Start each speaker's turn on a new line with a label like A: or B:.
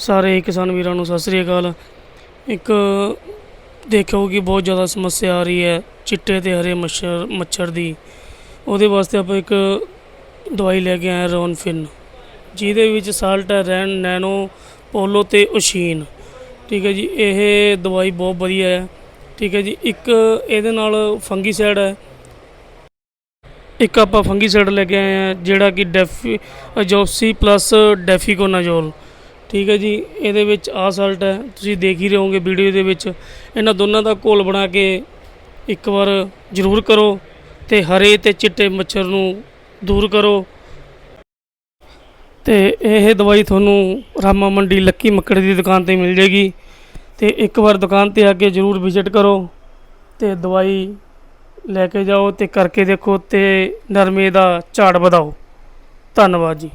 A: ਸਾਰੇ ਕਿਸਾਨ ਵੀਰਾਂ ਨੂੰ ਸਤਿ ਸ੍ਰੀ ਅਕਾਲ। ਇੱਕ ਦੇਖੋ ਕਿ ਬਹੁਤ ਜ਼ਿਆਦਾ ਸਮੱਸਿਆ ਆ ਰਹੀ ਹੈ ਚਿੱਟੇ ਤੇ ਹਰੇ ਮੱਛਰ ਮੱਛਰ ਦੀ। ਉਹਦੇ ਵਾਸਤੇ ਆਪਾਂ ਇੱਕ ਦਵਾਈ ਲੈ ਕੇ ਆਏ ਰੋਨਫਿਨ, ਜਿਹਦੇ ਵਿੱਚ ਸਾਲਟ ਹੈ ਰੈਨ, ਨੈਨੋ, ਪੋਲੋ ਤੇ ਓਸ਼ੀਨ। ਠੀਕ ਹੈ ਜੀ, ਇਹ ਦਵਾਈ ਬਹੁਤ ਵਧੀਆ ਹੈ। ਠੀਕ ਹੈ ਜੀ, ਇੱਕ ਇਹਦੇ ਨਾਲ ਫੰਗੀਸਾਈਡ ਹੈ। ਇੱਕ ਆਪਾਂ ਫੰਗੀਸਾਈਡ ਲੈ ਕੇ ਆਏ ਆ ਜਿਹੜਾ ਕਿ ਡੈਫੀ ਜੋਪਸੀ ਪਲੱਸ ਡੈਫੀਕੋਨਾਜ਼ੋਲ। ਠੀਕ ਹੈ ਜੀ, ਇਹਦੇ ਵਿੱਚ ਆਹ ਸਾਲਟ ਹੈ, ਤੁਸੀਂ ਦੇਖ ਹੀ ਰਹੇ ਹੋਗੇ ਵੀਡੀਓ ਦੇ ਵਿੱਚ। ਇਹਨਾਂ ਦੋਨਾਂ ਦਾ ਘੋਲ ਬਣਾ ਕੇ ਇੱਕ ਵਾਰ ਜ਼ਰੂਰ ਕਰੋ ਤੇ ਹਰੇ ਤੇ ਚਿੱਟੇ ਮੱਛਰ ਨੂੰ ਦੂਰ ਕਰੋ। ਤੇ ਇਹ ਦਵਾਈ ਤੁਹਾਨੂੰ ਰਾਮਾ ਮੰਡੀ ਲੱਕੀ ਮੱਕੜ ਦੀ ਦੁਕਾਨ ਤੇ ਮਿਲ ਜੇਗੀ ਤੇ ਇੱਕ ਵਾਰ ਦੁਕਾਨ ਤੇ ਆ ਕੇ ਜ਼ਰੂਰ ਵਿਜ਼ਿਟ ਕਰੋ ਤੇ ਦਵਾਈ ਲੈ ਕੇ ਜਾਓ ਤੇ ਕਰਕੇ ਦੇਖੋ ਤੇ ਨਰਮੇ ਦਾ ਝਾੜ ਵਧਾਓ। ਧੰਨਵਾਦ ਜੀ।